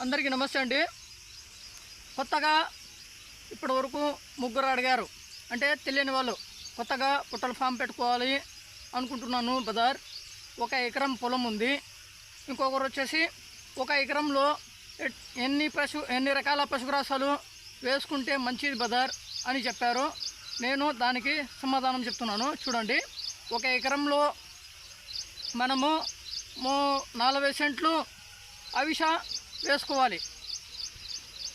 అందరికీ నమస్తే అండి. కొత్తగా ఇప్పటి వరకు ముగ్గురు అడిగారు. అంటే తెలియని వాళ్ళు కొత్తగా పుట్టల ఫామ్ పెట్టుకోవాలి అనుకుంటున్నాను బజార్ ఒక ఎకరం పొలం ఉంది. ఇంకొకరు వచ్చేసి ఒక ఎకరంలో ఎన్ని పశు ఎన్ని రకాల పశుగ్రాసాలు వేసుకుంటే మంచిది బజార్ అని చెప్పారు. నేను దానికి సమాధానం చెప్తున్నాను. చూడండి. ఒక ఎకరంలో మనము నాలుగు సెంట్లు అవిష వేసుకోవాలి.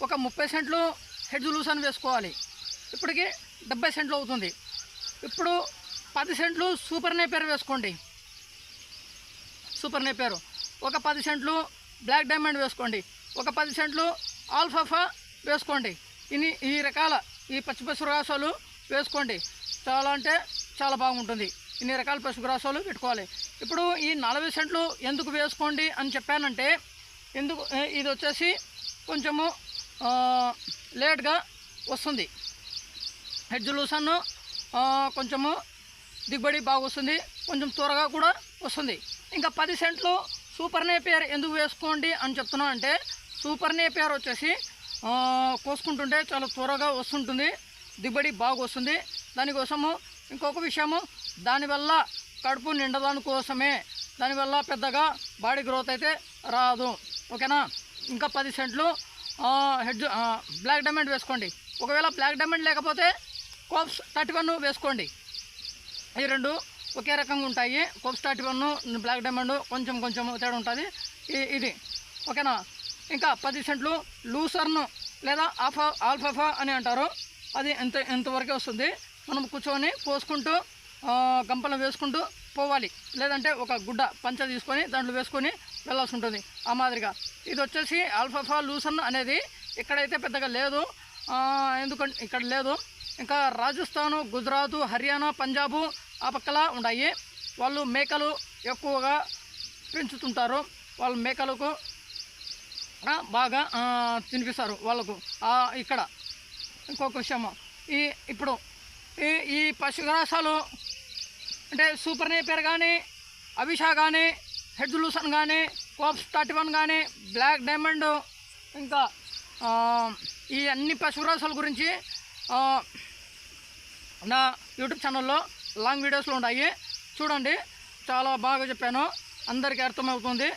ఒక ముప్పై సెంట్లు హెడ్ లూసన్ వేసుకోవాలి. ఇప్పటికి డెబ్బై సెంట్లు అవుతుంది. ఇప్పుడు పది సెంట్లు సూపర్ నేపేరు వేసుకోండి. సూపర్ నేపేరు ఒక పది సెంట్లు బ్లాక్ డైమండ్ వేసుకోండి. ఒక పది సెంట్లు ఆల్ఫాఫా వేసుకోండి. ఇన్ని ఈ రకాల ఈ పచ్చి పశుగ్రాసాలు వేసుకోండి. చాలా అంటే చాలా బాగుంటుంది. ఇన్ని రకాల పశుగ్రాసాలు పెట్టుకోవాలి. ఇప్పుడు ఈ నలభై సెంట్లు ఎందుకు వేసుకోండి అని చెప్పానంటే ఎందుకు? ఇది వచ్చేసి కొంచెము లేట్గా వస్తుంది. హెడ్జ్ లూసన్ కొంచెము దిగుబడి బాగా వస్తుంది. కొంచెం త్వరగా కూడా వస్తుంది. ఇంకా పది సెంట్లు సూపర్ నేపియర్ ఎందుకు వేసుకోండి అని చెప్తున్నాం అంటే సూపర్ నేపియర్ వచ్చేసి కోసుకుంటుంటే చాలా త్వరగా వస్తుంటుంది. దిగుబడి బాగా వస్తుంది. దానికోసము ఇంకొక విషయము దానివల్ల కడుపు నిండదాని కోసమే దానివల్ల పెద్దగా బాడీ గ్రోత్ అయితే రాదు. ఓకేనా? ఇంకా పది సెంట్లు హెడ్ బ్లాక్ డైమండ్ వేసుకోండి. ఒకవేళ బ్లాక్ డైమండ్ లేకపోతే కోప్స్ థర్టీ వన్ వేసుకోండి. ఈ రెండు ఒకే రకంగా ఉంటాయి. కోప్స్ థర్టీ వన్ బ్లాక్ డైమండ్ కొంచెం కొంచెం తేడా ఉంటుంది. ఈ- ఇది. ఓకేనా? ఇంకా పది సెంట్లు లూసర్ను లేదా ఆఫా ఆల్ఫాఫా అని అంటారు. అది ఎంత ఎంతవరకే వస్తుంది? మనం కూర్చొని పోసుకుంటూ ఆ, గంపలు వేసుకుంటూ పోవాలి. లేదంటే ఒక గుడ్డ పంచ తీసుకొని దాంట్లో వేసుకొని వెళ్ళాల్సి ఉంటుంది. ఆ మాదిరిగా. ఇది వచ్చేసి ఆల్ఫాఫా లూసన్ అనేది ఇక్కడైతే పెద్దగా లేదు. ఎందుకంటే ఇక్కడ లేదు. ఇంకా రాజస్థాను గుజరాత్ హర్యానా పంజాబు ఆ పక్కల ఉన్నాయి. వాళ్ళు మేకలు ఎక్కువగా పెంచుతుంటారు. వాళ్ళు మేకలకు బాగా తినిపిస్తారు వాళ్ళకు. ఇక్కడ. ఇంకొక విషయము. ఈ ఇప్పుడు ఈ ఈ పశుగ్రాసాలు అంటే సూపర్ నేపేర్ కానీ అభిషా కానీ హెడ్ లూసన్ కానీ కోప్స్ థర్టీ వన్ కానీ బ్లాక్ డైమండ్ ఇంకా ఈ అన్ని పశురాసుల గురించి నా యూట్యూబ్ ఛానల్లో లాంగ్ వీడియోస్లో ఉన్నాయి చూడండి చాలా బాగా చెప్పాను. అందరికీ అర్థమవుతుంది.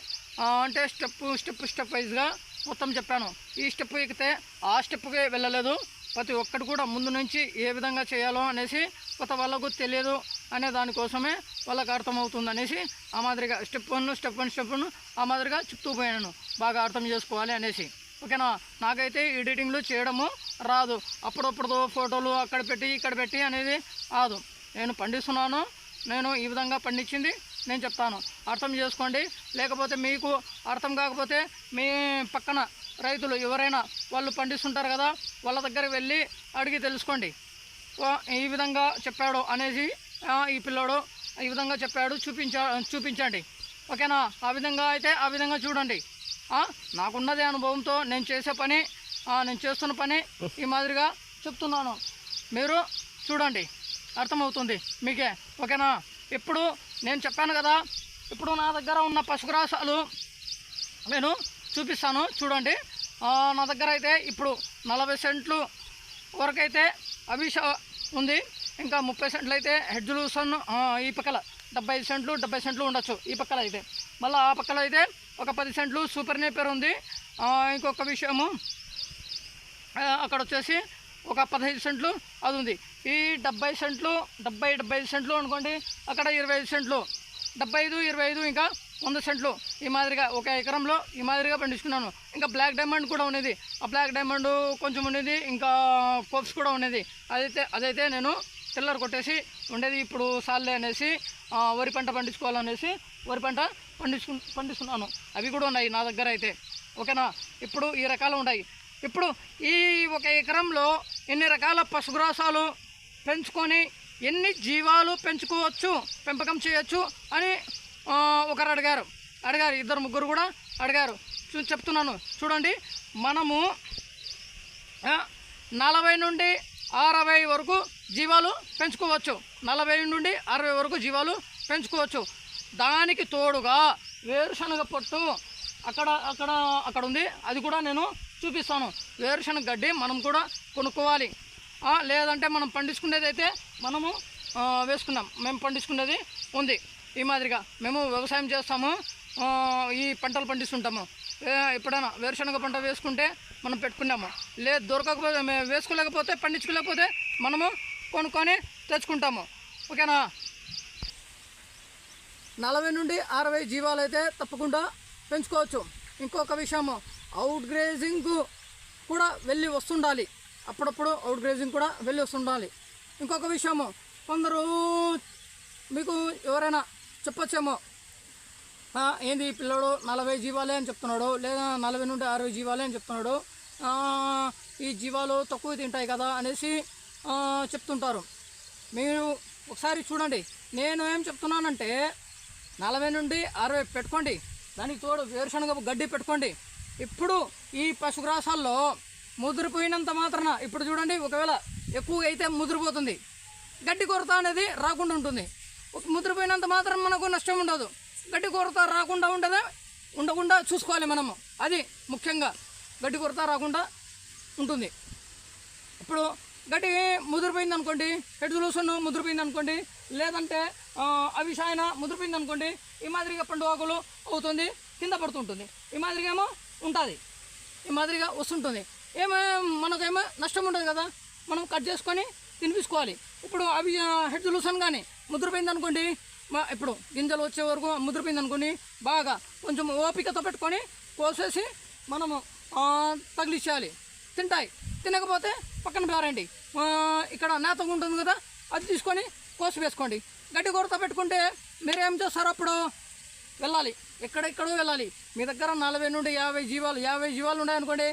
అంటే స్టెప్ స్టెప్ స్టెప్ వైజ్గా మొత్తం చెప్పాను. ఈ స్టెప్ ఎక్కితే ఆ స్టెప్కి వెళ్ళలేదు. ప్రతి ఒక్కటి కూడా ముందు నుంచి ఏ విధంగా చేయాలో అనేసి కొత్త వాళ్ళకు తెలియదు. అనే దానికోసమే వాళ్ళకి అర్థమవుతుంది అనేసి ఆ మాదిరిగా step one step one step one ఆ మాదిరిగా చెప్తూ పోయాను. బాగా అర్థం చేసుకోవాలి అనేసి. ఓకేనా? నాకైతే ఎడిటింగ్లు చేయడము రాదు. అప్పుడప్పుడు ఫోటోలు అక్కడ పెట్టి ఇక్కడ పెట్టి అనేది రాదు. నేను పండిస్తున్నాను. నేను ఈ విధంగా పండించింది నేను చెప్తాను. అర్థం చేసుకోండి. లేకపోతే మీకు అర్థం కాకపోతే మీ పక్కన రైతులు ఎవరైనా వాళ్ళు పండిస్తుంటారు కదా వాళ్ళ దగ్గర వెళ్ళి అడిగి తెలుసుకోండి. ఈ విధంగా చెప్పాడు అనేసి ఈ పిల్లోడు ఈ విధంగా చెప్పాడు. చూపించా చూపించండి. ఓకేనా? ఆ విధంగా అయితే ఆ విధంగా చూడండి. నాకున్నదే అనుభవంతో నేను చేసే పని నేను చేస్తున్న పని ఈ మాదిరిగా చెప్తున్నాను. మీరు చూడండి. అర్థమవుతుంది మీకే. ఓకేనా? ఇప్పుడు నేను చెప్పాను కదా ఇప్పుడు నా దగ్గర ఉన్న పశుగ్రాసాలు నేను చూపిస్తాను. చూడండి. నా దగ్గర అయితే ఇప్పుడు నలభై సెంట్లు వరకైతే అభిష ఉంది. ఇంకా ముప్పై సెంట్లు అయితే హెడ్ లూసన్ ఈ పక్కల. డెబ్బై ఐదు సెంట్లు డెబ్బై సెంట్లు ఉండొచ్చు ఈ పక్కల అయితే. మళ్ళీ ఆ పక్కల అయితే ఒక పది సెంట్లు సూపర్ నేపర్ ఉంది. ఇంకొక విషయము అక్కడ వచ్చేసి ఒక పదహైదు సెంట్లు అది ఉంది. ఈ డెబ్బై సెంట్లు డెబ్బై డెబ్బై ఐదు సెంట్లు అనుకోండి అక్కడ ఇరవై ఐదు సెంట్లు డెబ్బై ఐదు ఇరవై ఐదు ఇంకా వంద సెంట్లు ఈ మాదిరిగా ఒక ఎకరంలో ఈ మాదిరిగా పండించుకున్నాను. ఇంకా బ్లాక్ డైమండ్ కూడా ఉన్నది. ఆ బ్లాక్ డైమండ్ కొంచెం ఉండేది ఇంకా కోప్స్ కూడా ఉన్నది. అదైతే అదైతే నేను టిల్లర్ కొట్టేసి ఉండేది ఇప్పుడు సాల్లే అనేసి వరి పంట పండించుకోవాలనేసి వరి పంట పండించుకు పండిస్తున్నాను. అవి కూడా ఉన్నాయి నా దగ్గర అయితే. ఓకేనా? ఇప్పుడు ఈ రకాలు ఉన్నాయి. ఇప్పుడు ఈ ఒక ఎకరంలో ఎన్ని రకాల పశుగ్రాసాలు పెంచుకొని ఎన్ని జీవాలు పెంచుకోవచ్చు పెంపకం చేయొచ్చు అని ఒకరు అడిగారు. అడిగారు. ఇద్దరు ముగ్గురు కూడా అడిగారు. చూ చెప్తున్నాను. చూడండి. మనము నలభై నుండి అరవై వరకు జీవాలు పెంచుకోవచ్చు. నలభై నుండి అరవై వరకు జీవాలు పెంచుకోవచ్చు. దానికి తోడుగా వేరుశనగ పొట్టు అక్కడ అక్కడ అక్కడ ఉంది. అది కూడా నేను చూపిస్తాను. వేరుశనగ గడ్డి మనం కూడా కొనుక్కోవాలి. లేదంటే మనం పండించుకునేది అయితే మనము వేసుకున్నాం మేము పండించుకునేది ఉంది. ఈ మాదిరిగా మేము వ్యవసాయం చేస్తాము. ఈ పంటలు పండిస్తుంటాము. ఎప్పుడైనా వేరుశనగ పంట వేసుకుంటే మనం పెట్టుకున్నాము. లేదు దొరకకపోతే మేము వేసుకోలేకపోతే పండించుకోలేకపోతే మనము కొనుక్కొని తెచ్చుకుంటాము. ఓకేనా? నలభై నుండి అరవై జీవాలు అయితే తప్పకుండా పెంచుకోవచ్చు. ఇంకొక విషయము అవుట్ గ్రేజింగ్ కూడా వెళ్ళి వస్తుండాలి. అప్పుడప్పుడు అవుట్ గ్రేజింగ్ కూడా వెళ్ళి వస్తుండాలి. ఇంకొక విషయము కొందరు మీకు ఎవరైనా చెప్పొచ్చేమో ఏంది పిల్లడు నలభై జీవాలే అని చెప్తున్నాడు లేదా నలభై నుండి అరవై జీవాలే అని చెప్తున్నాడు ఈ జీవాలు తక్కువ తింటాయి కదా అనేసి చెప్తుంటారు. మీరు ఒకసారి చూడండి. నేను ఏం చెప్తున్నానంటే నలభై నుండి అరవై పెట్టుకోండి. దానికి తోడు వేరుశనగ గడ్డి పెట్టుకోండి. ఇప్పుడు ఈ పశుగ్రాసాల్లో ముదిరిపోయినంత మాత్రాన ఇప్పుడు చూడండి ఒకవేళ ఎక్కువ అయితే ముదిరిపోతుంది. గడ్డి కొరత అనేది రాకుండా ఉంటుంది. ముదిరిపోయినంత మాత్రం మనకు నష్టం ఉండదు. గడ్డి కొరత రాకుండా ఉండదా ఉండకుండా చూసుకోవాలి మనము. అది ముఖ్యంగా. గడ్డి కొరత రాకుండా ఉంటుంది. ఇప్పుడు గడ్డి ముదిరిపోయింది అనుకోండి హెడ్ లూసన్ ముదిరిపోయింది అనుకోండి లేదంటే అవి అవిషాయన ముదిరిపోయింది అనుకోండి ఈ మాదిరిగా పండు ఆకులు అవుతుంది కింద పడుతుంటుంది. ఈ మాదిరిగా ఏమో ఉంటుంది. ఈ మాదిరిగా వస్తుంటుంది. ఏమో మనకేమో నష్టం ఉండదు కదా. మనం కట్ చేసుకొని తినిపించుకోవాలి. ఇప్పుడు అవి హెడ్ లూసన్ కానీ ముద్రపోయింది అనుకోండి మా- ఇప్పుడు గింజలు వచ్చే వరకు ముద్రపోయింది అనుకోండి బాగా కొంచెం ఓపికతో పెట్టుకొని కోసేసి మనము తగిలిచ్చేయాలి. తింటాయి. తినకపోతే పక్కన పారండి ఇక్కడ నేతగా ఉంటుంది కదా అది తీసుకొని కోసి వేసుకోండి. గడ్డి కొరత పెట్టుకుంటే మీరేం చేస్తారు అప్పుడు? వెళ్ళాలి. ఎక్కడెక్కడో వెళ్ళాలి. మీ దగ్గర నలభై నుండి యాభై జీవాలు యాభై జీవాలు ఉన్నాయనుకోండి.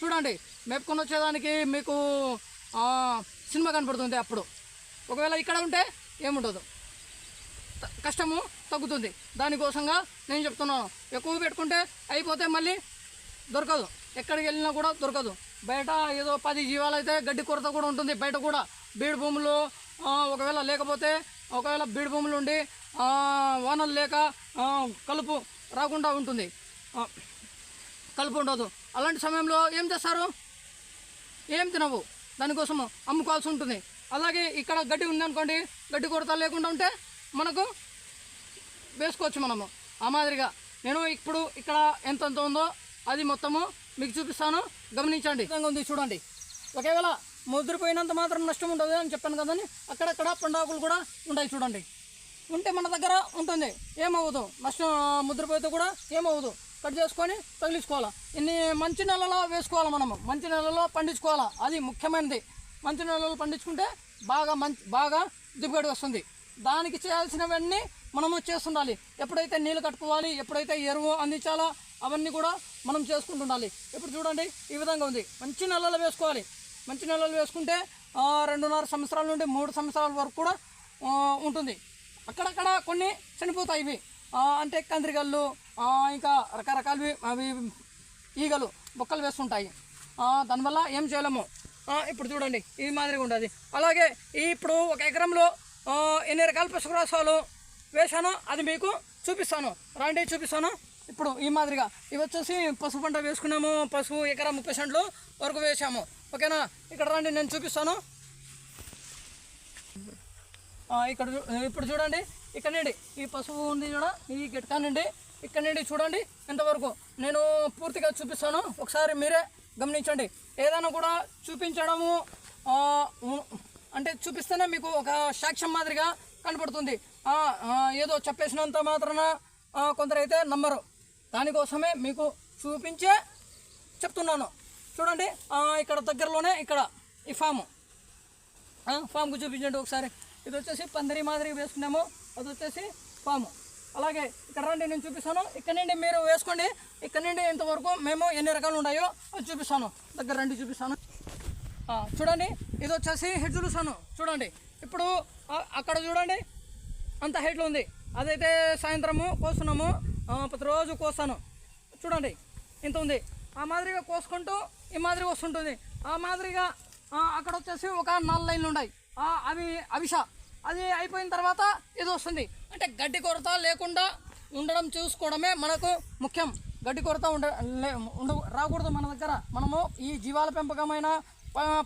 చూడండి మేపుకొని వచ్చేదానికి మీకు సినిమా కనపడుతుంది అప్పుడు. ఒకవేళ ఇక్కడ ఉంటే ఏముండదు. కష్టము తగ్గుతుంది. దానికోసంగా నేను చెప్తున్నాను. ఎక్కువ పెట్టుకుంటే అయిపోతే మళ్ళీ దొరకదు. ఎక్కడికి వెళ్ళినా కూడా దొరకదు. బయట ఏదో పది జీవాలు అయితే గడ్డి కొరత కూడా ఉంటుంది. బయట కూడా బీడు భూములు ఒకవేళ లేకపోతే ఒకవేళ బీడు భూములు ఉండి వానలు లేక కలుపు రాకుండా ఉంటుంది. కలుపు ఉండదు. అలాంటి సమయంలో ఏం చేస్తారు? ఏం తినవు. దానికోసం అమ్ముకోవాల్సి ఉంటుంది. అలాగే ఇక్కడ గడ్డి ఉందనుకోండి గడ్డి కొరత లేకుండా ఉంటే మనకు వేసుకోవచ్చు మనము. ఆ మాదిరిగా నేను ఇప్పుడు ఇక్కడ ఎంత ఉందో అది మొత్తము మీకు చూపిస్తాను. గమనించండి. విధంగా ఉంది చూడండి. ఒకవేళ ముద్రపోయినంత మాత్రం నష్టం ఉండదు అని చెప్పాను కదండి. అక్కడక్కడ పండాకులు కూడా ఉంటాయి చూడండి. ఉంటే మన దగ్గర ఉంటుంది. ఏమవ్వదు. నష్టం ముద్రపోయితే కూడా ఏమవ్వదు. కట్ చేసుకొని తగిలించుకోవాలి. ఇన్ని మంచి నెలలో వేసుకోవాలి మనము. మంచి నెలలో పండించుకోవాలి. అది ముఖ్యమైనది. మంచి నెలలో పండించుకుంటే బాగా మంచి బాగా దిగుబడి వస్తుంది. దానికి చేయాల్సినవన్నీ మనము చేస్తుండాలి. ఎప్పుడైతే నీళ్ళు కట్టుకోవాలి ఎప్పుడైతే ఎరువు అందించాలో అవన్నీ కూడా మనం చేసుకుంటుండాలి ఇప్పుడు చూడండి ఈ విధంగా ఉంది. మంచి నెలలు వేసుకోవాలి. మంచి నెలలు వేసుకుంటే రెండున్నర సంవత్సరాల నుండి మూడు సంవత్సరాల వరకు కూడా ఉంటుంది. అక్కడక్కడ కొన్ని చనిపోతాయి ఇవి. అంటే కందిరిగళ్ళు ఇంకా రకరకాలవి అవి ఈగలు బొక్కలు వేస్తుంటాయి. దానివల్ల ఏం చేయలేము. ఇప్పుడు చూడండి ఈ మాదిరిగా ఉండదు అలాగే ఇప్పుడు ఒక ఎకరంలో ఎన్ని రకాల పశుగ్రాసాలు వేశానో అది మీకు చూపిస్తాను. రండి చూపిస్తాను. ఇప్పుడు ఈ మాదిరిగా ఇవి వచ్చేసి పసుపు పంట వేసుకున్నాము పసుపు ఎకరా ముప్పై సెంట్లు వరకు వేసాము. ఓకేనా? ఇక్కడ రండి నేను చూపిస్తాను. ఇక్కడ చూ- ఇప్పుడు చూడండి ఇక్కడ నుండి ఈ పసుపు ఉంది చూడ ఈ గిట్కా నుండి ఇక్కడ నుండి చూడండి ఎంతవరకు. నేను పూర్తిగా చూపిస్తాను. ఒకసారి మీరే గమనించండి. ఏదైనా కూడా చూపించడము అంటే చూపిస్తేనే మీకు ఒక సాక్ష్యం మాదిరిగా కనపడుతుంది. ఏదో చెప్పేసినంత మాత్రాన కొందరైతే నమ్మరు. దానికోసమే మీకు చూపించే చెప్తున్నాను. చూడండి ఇక్కడ దగ్గరలోనే ఇక్కడ ఈ ఫాము. ఫామ్కు చూపించండి ఒకసారి. ఇది వచ్చేసి పందిరి మాదిరి వేసుకున్నాము. అది వచ్చేసి ఫాము. అలాగే ఇక్కడ రండి నేను చూపిస్తాను. ఇక్కడ నుండి మీరు వేసుకోండి. ఇక్కడ నుండి ఇంతవరకు మేము ఎన్ని రకాలు ఉన్నాయో అది చూపిస్తాను. దగ్గర రండి చూపిస్తాను. చూడండి ఇది వచ్చేసి హెడ్ చూపిస్తాను. చూడండి ఇప్పుడు అక్కడ చూడండి అంత హైట్లో ఉంది. అదైతే సాయంత్రము కోస్తున్నాము ప్రతిరోజు కోస్తాను. చూడండి ఇంత ఉంది. ఆ మాదిరిగా కోసుకుంటూ ఈ మాదిరిగా వస్తుంటుంది. ఆ మాదిరిగా అక్కడ వచ్చేసి ఒక నాలుగు లైన్లు ఉన్నాయి అవి అవిష అది అయిపోయిన తర్వాత ఇది వస్తుంది. అంటే గడ్డి కొరత లేకుండా ఉండడం చూసుకోవడమే మనకు ముఖ్యం. గడ్డి కొరత ఉండ ఉండ రాకూడదు మన దగ్గర. మనము ఈ జీవాల పెంపకమైన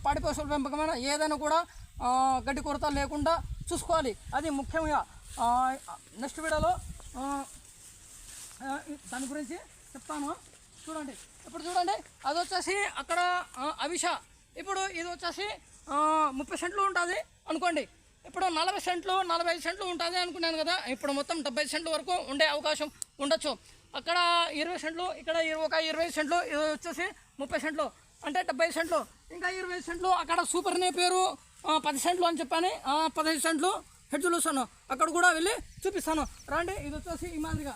పాడి పశువుల పెంపకమైన ఏదైనా కూడా గడ్డి కొరత లేకుండా చూసుకోవాలి. అది ముఖ్యంగా నెక్స్ట్ వీడియోలో దాని గురించి చెప్తాను. చూడండి. ఇప్పుడు చూడండి. అది వచ్చేసి అక్కడ అవిష. ఇప్పుడు ఇది వచ్చేసి ముప్పై సెంట్లు ఉంటుంది అనుకోండి. ఇప్పుడు నలభై సెంట్లు నలభై ఐదు సెంట్లు ఉంటుంది అనుకున్నాను కదా. ఇప్పుడు మొత్తం డెబ్బై సెంట్ల వరకు ఉండే అవకాశం ఉండొచ్చు. అక్కడ ఇరవై సెంట్లు ఇక్కడ ఒక ఇరవై సెంట్లు ఇది వచ్చేసి ముప్పై సెంట్లు. అంటే డెబ్బై సెంట్లు. ఇంకా ఇరవై సెంట్లు అక్కడ సూపర్ నే పేరు పది సెంట్లు అని చెప్పాను పదహైదు సెంట్లు హెడ్ చూస్తాను అక్కడ కూడా వెళ్ళి చూపిస్తాను. రండి ఇది వచ్చేసి ఈ మాదిరిగా.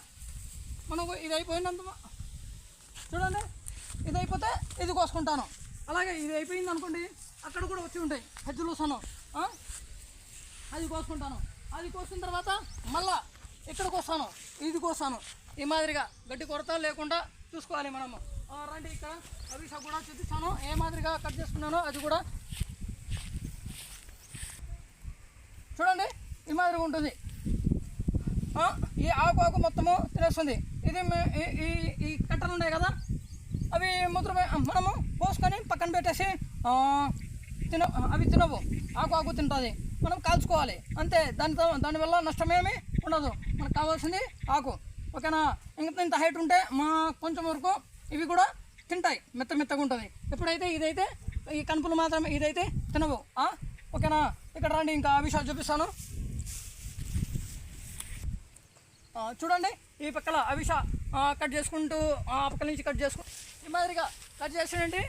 మనకు ఇది అయిపోయినంత చూడండి ఇది అయిపోతే ఇది కోసుకుంటాను. అలాగే ఇది అయిపోయింది అనుకోండి అక్కడ కూడా వచ్చి ఉంటాయి హజ్జులు వస్తాను అది కోసుకుంటాను. అది కోసిన తర్వాత మళ్ళా ఇక్కడికి వస్తాను ఇది కోస్తాను. ఈ మాదిరిగా గడ్డి కొరత లేకుండా చూసుకోవాలి మనము. రండి ఇక్కడ. అవిష కూడా చూపిస్తాను. ఏ మాదిరిగా కట్ చేసుకున్నానో అది కూడా చూడండి ఈ మాదిరిగా ఉంటుంది. ఈ ఆకు ఆకు మొత్తము తినేస్తుంది. ఇది ఈ- ఈ కట్టలు ఉన్నాయి కదా అవి ముద్ర మనము పోసుకొని పక్కన పెట్టేసి తిన అవి తినవు. ఆకు ఆకు తింటుంది. మనం కాల్చుకోవాలి. అంతే. దానితో దానివల్ల నష్టమేమి ఉండదు. మనకు కావాల్సింది ఆకు. ఓకేనా? ఇంత ఇంత హైట్ ఉంటే మా కొంచెం వరకు ఇవి కూడా తింటాయి. మెత్త మెత్తగా ఉంటుంది. ఎప్పుడైతే ఇదైతే ఈ కనుపులు మాత్రమే ఇదైతే తినవు. ఓకేనా? ఇక్కడ రండి ఇంకా విషయాలు చూపిస్తాను. చూడండి. ఈ పక్కల అవిష కట్ చేసుకుంటూ ఆ పక్కల నుంచి కట్ చేసుకు ఈ మాదిరిగా కట్ చేసానండి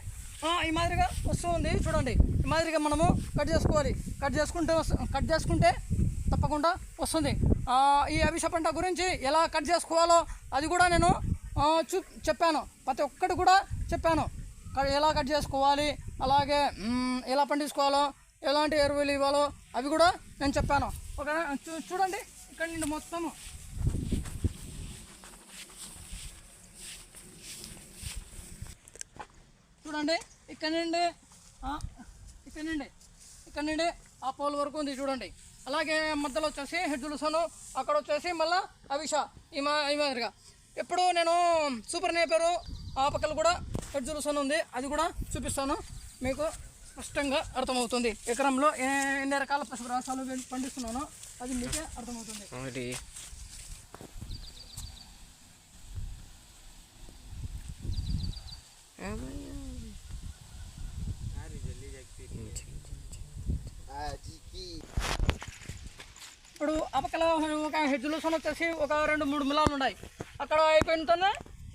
ఈ మాదిరిగా వస్తూ ఉంది చూడండి. ఈ మాదిరిగా మనము కట్ చేసుకోవాలి. కట్ చేసుకుంటే కట్ చేసుకుంటే తప్పకుండా వస్తుంది. ఈ అవిష పంట గురించి ఎలా కట్ చేసుకోవాలో అది కూడా నేను చూ చెప్పాను. ప్రతి ఒక్కటి కూడా చెప్పాను. ఎలా కట్ చేసుకోవాలి అలాగే ఎలా పండించుకోవాలో ఎలాంటి ఎరువులు ఇవ్వాలో అవి కూడా నేను చెప్పాను. ఒక చూ- చూడండి. ఇక్కడ నుండి మొత్తము. చూడండి ఇక్కడ నుండి ఇక్కడ నుండి ఇక్కడ నుండి ఆ పోల్ వరకు ఉంది చూడండి. అలాగే మధ్యలో వచ్చేసి హెడ్జులుసను అక్కడ వచ్చేసి మళ్ళీ అవిష ఈ మా ఈ మాదిరిగా. ఎప్పుడు నేను సూపర్ నేపేరు ఆ పక్కన కూడా హెడ్జులుసన్ ఉంది అది కూడా చూపిస్తాను మీకు స్పష్టంగా అర్థమవుతుంది. ఎకరంలో ఏ- ఎన్ని రకాల పశుగ్రాసాలు పండిస్తున్నానో అది మీకే అర్థమవుతుంది. ఆ ఇప్పుడు అపకల ఒక హెడ్జులుసన్ వచ్చేసి ఒక రెండు మూడు మిలాలు ఉన్నాయి. అక్కడ అయిపోయినతోనే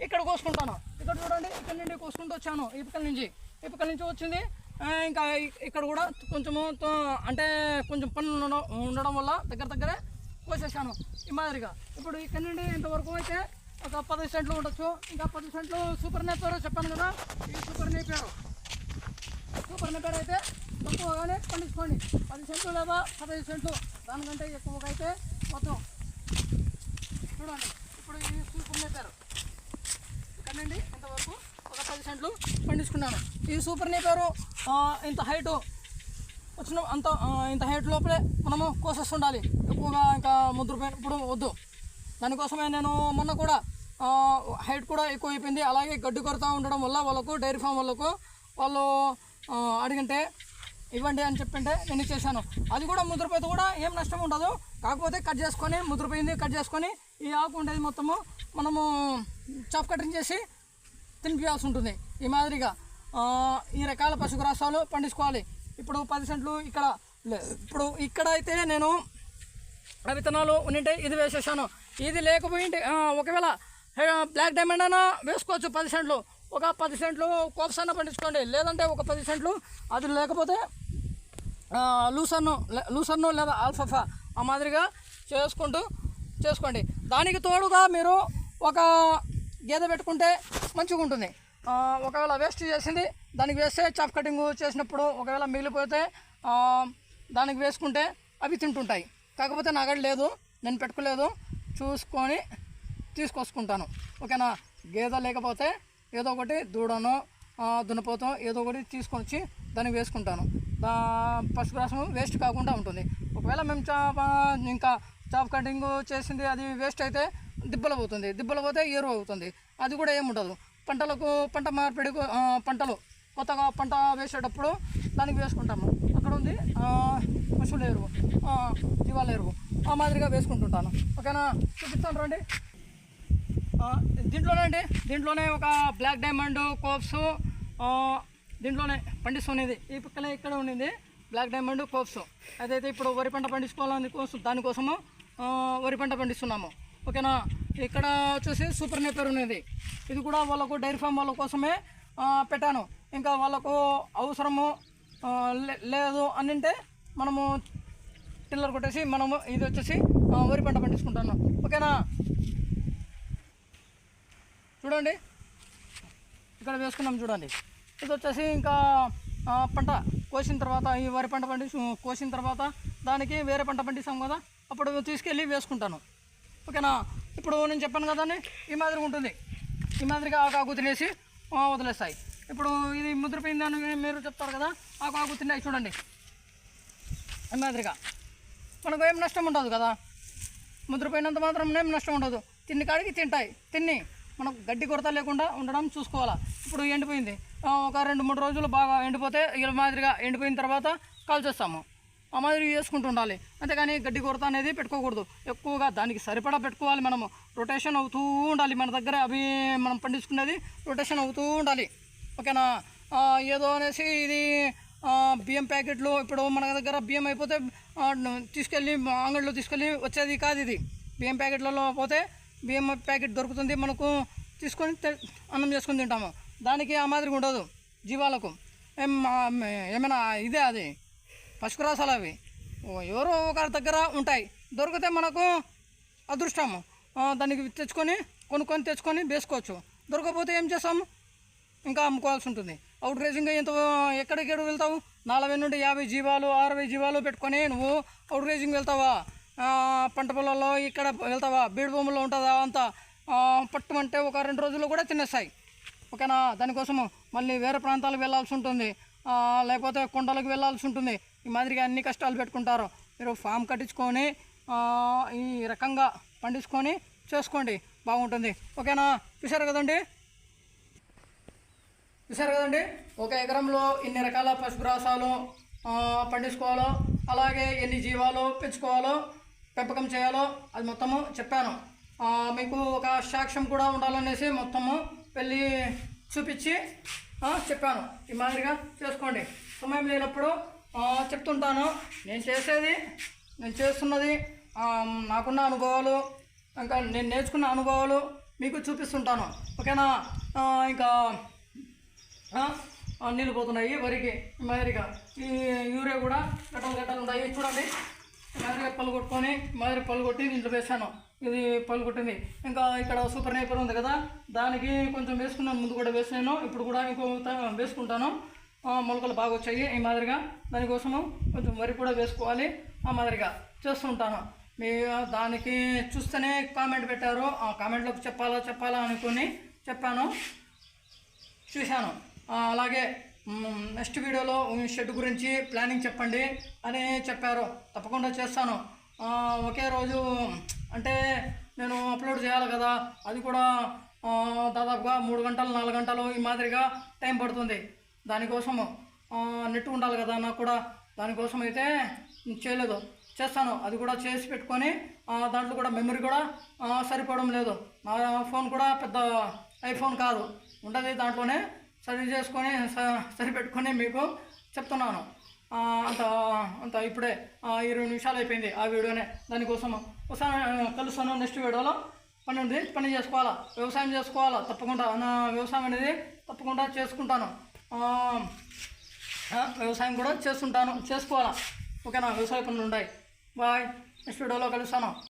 ఇక్కడ కోసుకుంటాను. ఇక్కడ చూడండి ఇక్కడ నుండి కోసుకుంటూ వచ్చాను ఈ పక్కల నుంచి. ఈ పక్కల నుంచి వచ్చింది. ఇంకా ఇక్కడ కూడా కొంచెము అంటే కొంచెం పనులు ఉండడం ఉండడం వల్ల దగ్గర దగ్గరే కోసేసాను ఈ మాదిరిగా. ఇప్పుడు ఇక్కడ నుండి ఇంతవరకు అయితే ఒక పది సెంట్లు ఉండొచ్చు. ఇంకా పది సెంట్లు సూపర్ నేపేరు చెప్పాను కదా ఈ సూపర్ నేపారు. సూపర్ నేపారు అయితే తక్కువగానే పండించుకోండి పది సెంట్లు లేదా పదహైదు సెంట్లు. దానికంటే ఎక్కువగా అయితే మొత్తం. చూడండి. ఇప్పుడు ఈ సూపర్ నేపారు ఇక్కడ నుండి ఇంతవరకు ఒక పది సెంట్లు పండించుకున్నాను. ఈ సూపర్ నేపారు ఇంత హైటు వచ్చిన అంత ఇంత హైట్ లోపలే మనము కోసేస్తుండాలి. ఎక్కువగా ఇంకా ముద్ర ఇప్పుడు వద్దు. దానికోసమే నేను మొన్న కూడా హైట్ కూడా ఎక్కువ అయిపోయింది అలాగే గడ్డి కొరత ఉండడం వల్ల వాళ్ళకు డైరీ ఫామ్ వాళ్ళకు వాళ్ళు ఆ, అడిగింటే ఇవ్వండి అని చెప్పింటే నేను ఇచ్చేసాను అది కూడా ముద్రపోతే కూడా ఏం నష్టం ఉండదు. కాకపోతే కట్ చేసుకొని ముద్రపోయింది కట్ చేసుకొని ఈ ఆకు ఉండేది మొత్తము మనము చాప్ కటింగ్ చేసి తినిపించాల్సి ఉంటుంది. ఈ మాదిరిగా ఈ రకాల పశుగ్రాసాలు పండించుకోవాలి. ఇప్పుడు పది సెంట్లు ఇక్కడ లే- ఇప్పుడు ఇక్కడ అయితే నేను ఆ విత్తనాలు ఉన్నింటే ఇది వేసేసాను. ఇది లేకపోయింటే ఒకవేళ బ్లాక్ డైమండ్ అయినా వేసుకోవచ్చు పది సెంట్లు. ఒక పది సెంట్లు కోప్స్ పండించుకోండి. లేదంటే ఒక పది సెంట్లు అది లేకపోతే లూసన్ను లే- లూసన్ను లేదా ఆల్ఫఫా ఆ మాదిరిగా చేసుకుంటూ చేసుకోండి. దానికి తోడుగా మీరు ఒక గేదె పెట్టుకుంటే మంచిగా ఉంటుంది. ఒకవేళ వేస్ట్ చేసింది దానికి వేస్తే చాప్ కటింగ్ చేసినప్పుడు ఒకవేళ మిగిలిపోతే దానికి వేసుకుంటే అవి తింటుంటాయి. కాకపోతే నా లేదు నేను పెట్టుకోలేదు. చూసుకొని తీసుకొచ్చుకుంటాను. ఓకేనా? గేదె లేకపోతే ఏదో ఒకటి దూడనో దున్నపోతం దున్నపోతో ఏదో ఒకటి తీసుకొని వచ్చి దానికి వేసుకుంటాను. దా పశుగ్రాసం వేస్ట్ కాకుండా ఉంటుంది. ఒకవేళ మేము చాప ఇంకా చాప్ కటింగ్ చేసింది అది వేస్ట్ అయితే దిబ్బలు పోతుంది. దిబ్బలు పోతే ఎరువు అవుతుంది. అది కూడా ఏముండదు పంటలకు పంట మార్పిడికి పంటలు కొత్తగా పంట వేసేటప్పుడు దానికి వేసుకుంటాము. అక్కడ ఉంది ఆ, పశువుల ఎరువు జీవాల ఎరువు ఆ మాదిరిగా వేసుకుంటుంటాను. ఓకేనా? చూపిస్తాను రండి. దీంట్లోనే అండి దీంట్లోనే ఒక బ్లాక్ డైమండ్ కోప్స్ దీంట్లోనే పండిస్తున్నది. ఈ పక్కనే ఇక్కడ ఉండింది బ్లాక్ డైమండ్ కోప్స్ అదైతే ఇప్పుడు వరి పంట పండించుకోవాలని కోసం దానికోసము వరి పంట పండిస్తున్నాము. ఓకేనా? ఇక్కడ వచ్చేసి సూపర్ నేపర్ ఉన్నది. ఇది కూడా వాళ్ళకు డైరీ ఫామ్ వాళ్ళ కోసమే పెట్టాను. ఇంకా వాళ్ళకు అవసరము లే- లేదు అని అంటే మనము టిల్లర్ కొట్టేసి మనము ఇది వచ్చేసి వరి పంట పండించుకుంటున్నాం ఓకేనా? చూడండి. ఇక్కడ వేసుకున్నాం చూడండి. ఇది వచ్చేసి ఇంకా పంట కోసిన తర్వాత ఈ వరి పంట పండి కోసిన తర్వాత దానికి వేరే పంట పండిస్తాం కదా అప్పుడు తీసుకెళ్ళి వేసుకుంటాను. ఓకేనా? ఇప్పుడు నేను చెప్పాను కదండి ఈ మాదిరిగా ఉంటుంది. ఈ మాదిరిగా ఆ కాకు తినేసి వదిలేస్తాయి. ఇప్పుడు ఇది ముద్రపోయిందని మీరు చెప్తారు కదా ఆ కాకు తిన్నాయి చూడండి. ఈ మాదిరిగా. మనకు ఏం నష్టం ఉండదు కదా. ముద్రపోయినంత మాత్రం ఏం నష్టం ఉండదు. తిన్ని కాడికి తింటాయి. తిని మనం గడ్డి కొరత లేకుండా ఉండడం చూసుకోవాలా. ఇప్పుడు ఎండిపోయింది. ఒక రెండు మూడు రోజులు బాగా ఎండిపోతే ఇలా మాదిరిగా ఎండిపోయిన తర్వాత కాల్చేస్తాము. ఆ మాదిరి చేసుకుంటూ ఉండాలి. అంతేగాని గడ్డి కొరత అనేది పెట్టుకోకూడదు. ఎక్కువగా దానికి సరిపడా పెట్టుకోవాలి మనము. రొటేషన్ అవుతూ ఉండాలి. మన దగ్గర అవి మనం పండించుకునేది రొటేషన్ అవుతూ ఉండాలి. ఓకేనా? ఏదో అనేసి ఇది బియ్యం ప్యాకెట్లు ఇప్పుడు మన దగ్గర బియ్యం అయిపోతే తీసుకెళ్ళి అంగడిలో తీసుకెళ్ళి వచ్చేది కాదు ఇది. బియ్యం ప్యాకెట్లలో పోతే బియ్యం ప్యాకెట్ దొరుకుతుంది మనకు తీసుకొని అన్నం చేసుకొని తింటాము. దానికి ఆ మాదిరిగా ఉండదు జీవాలకు. ఏం ఏమైనా ఇదే అది. పశుకురాసాలు అవి. ఎవరో ఒకరి దగ్గర ఉంటాయి. దొరికితే మనకు అదృష్టము. దానికి తెచ్చుకొని కొనుక్కొని తెచ్చుకొని వేసుకోవచ్చు. దొరకకపోతే ఏం చేస్తాము ఇంకా అమ్ముకోవాల్సి ఉంటుంది. అవుట్ రేసింగ్ ఎంత ఎక్కడికెక్కడ వెళ్తావు? నలభై నుండి యాభై జీవాలు అరవై జీవాలు పెట్టుకొని నువ్వు అవుట్ రేసింగ్ వెళ్తావా? పంట పొలాల్లో ఇక్కడ వెళ్తావా? బీడు భూముల్లో ఉంటుందా? అంతా పట్టమంటే పట్టుమంటే ఒక రెండు రోజుల్లో కూడా తినేస్తాయి. ఓకేనా? దానికోసము మళ్ళీ వేరే ప్రాంతాలకు వెళ్ళాల్సి ఉంటుంది. లేకపోతే కొండలకు వెళ్ళాల్సి ఉంటుంది. ఈ మాదిరిగా అన్ని కష్టాలు పెట్టుకుంటారు. మీరు ఫామ్ కట్టించుకొని ఈ రకంగా పండించుకొని చేసుకోండి. బాగుంటుంది. ఓకేనా? చూసారు కదండి? చూసారు కదండి? ఒక ఎకరంలో ఇన్ని రకాల పశుగ్రాసాలు పండించుకోవాలో అలాగే ఎన్ని జీవాలు పెంచుకోవాలో పెంపకం చేయాలో అది మొత్తము చెప్పాను. మీకు ఒక సాక్ష్యం కూడా ఉండాలనేసి మొత్తము వెళ్ళి చూపించి చెప్పాను. ఈ మాదిరిగా చేసుకోండి. సమయం లేనప్పుడు చెప్తుంటాను. నేను చేసేది నేను చేస్తున్నది నాకున్న అనుభవాలు ఇంకా నేను నేర్చుకున్న అనుభవాలు మీకు చూపిస్తుంటాను. ఓకేనా? ఇంకా నీళ్ళు పోతున్నాయి వరికి. ఈ మాదిరిగా ఈ యూరియా కూడా గట్టలు గట్టలు ఉన్నాయి. చూడండి. మాదిరిగా పళ్ళు కొట్టుకొని మాదిరి పళ్ళు కొట్టి దీంట్లో వేసాను ఇది పళ్ళు కొట్టింది. ఇంకా ఇక్కడ సూపర్ నైపర్ ఉంది కదా దానికి కొంచెం వేసుకున్నాను ముందు కూడా వేసాను ఇప్పుడు కూడా ఇంకో వేసుకుంటాను. మొలకలు బాగా వచ్చాయి ఈ మాదిరిగా. దానికోసము కొంచెం వరి కూడా వేసుకోవాలి ఆ మాదిరిగా. చేస్తుంటాను మీ దానికి చూస్తేనే కామెంట్ పెట్టారు. ఆ కామెంట్లోకి చెప్పాలా చెప్పాలా అనుకుని చెప్పాను. చూశాను. అలాగే నెక్స్ట్ వీడియోలో షెడ్ గురించి ప్లానింగ్ చెప్పండి అని చెప్పారు. తప్పకుండా చేస్తాను. ఒకే రోజు అంటే నేను అప్లోడ్ చేయాలి కదా అది కూడా దాదాపుగా మూడు గంటలు నాలుగు గంటలు ఈ మాదిరిగా టైం పడుతుంది. దానికోసము నెట్ ఉండాలి కదా నాకు కూడా. దానికోసం అయితే చేయలేదు. చేస్తాను. అది కూడా చేసి పెట్టుకొని దాంట్లో కూడా మెమరీ కూడా సరిపోవడం లేదు. నా ఫోన్ కూడా పెద్ద ఐఫోన్ కాదు. ఉంటుంది దాంట్లోనే సరి చేసుకొని స- సరిపెట్టుకొని మీకు చెప్తున్నాను. అంత అంత ఇప్పుడే ఇరవై నిమిషాలు అయిపోయింది ఆ వీడియోనే. దానికోసం ఒకసారి కలుస్తాను నెక్స్ట్ వీడియోలో. పని ఉంది పని చేసుకోవాలా? వ్యవసాయం చేసుకోవాలా? తప్పకుండా. నా వ్యవసాయం అనేది తప్పకుండా చేసుకుంటాను. వ్యవసాయం కూడా చేస్తుంటాను. చేసుకోవాలా? ఓకేనా? వ్యవసాయ పనులు ఉన్నాయి బాయ్. నెక్స్ట్ వీడియోలో కలుస్తాను.